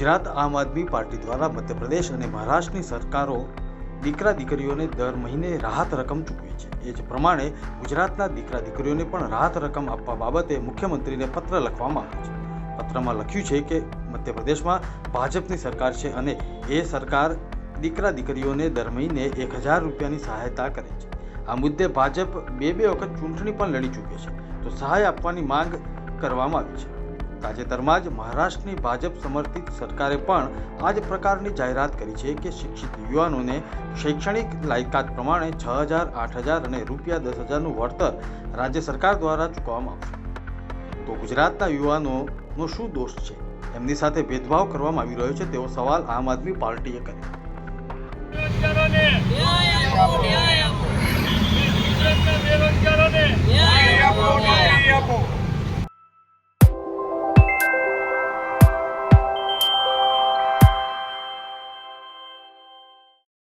ગુજરાત આમ આદમી પાર્ટી દ્વારા મધ્યપ્રદેશ અને મહારાષ્ટ્રની સરકારો દીકરા દીકરીઓને દર મહિને રાહત રકમ ચૂકવી છે. એ જ પ્રમાણે ગુજરાતના દીકરા દીકરીઓને પણ રાહત રકમ આપવા બાબતે મુખ્યમંત્રીને પત્ર લખવામાં આવ્યો છે. પત્રમાં લખ્યું છે કે મધ્યપ્રદેશમાં ભાજપની સરકાર છે અને એ સરકાર દીકરા દીકરીઓને દર મહિને એક હજાર રૂપિયાની સહાયતા કરે છે. આ મુદ્દે ભાજપ બે બે વખત ચૂંટણી પણ લડી ચૂકે છે. તો સહાય આપવાની માંગ કરવામાં આવી છે. તાજેતરમાં જ મહારાષ્ટ્રની ભાજપ સમર્થિત સરકારે પણ આ જ પ્રકારની જાહેરાત કરી છે કે શિક્ષિત યુવાનોને શૈક્ષણિક લાયકાત પ્રમાણે છ હજાર, આઠ હજાર અને રૂપિયા દસ હજારનું વળતર રાજ્ય સરકાર દ્વારા ચૂકવવામાં આવશે. તો ગુજરાતના યુવાનોનો શું દોષ છે? એમની સાથે ભેદભાવ કરવામાં આવી રહ્યો છે તેવો સવાલ આમ આદમી પાર્ટીએ કર્યો.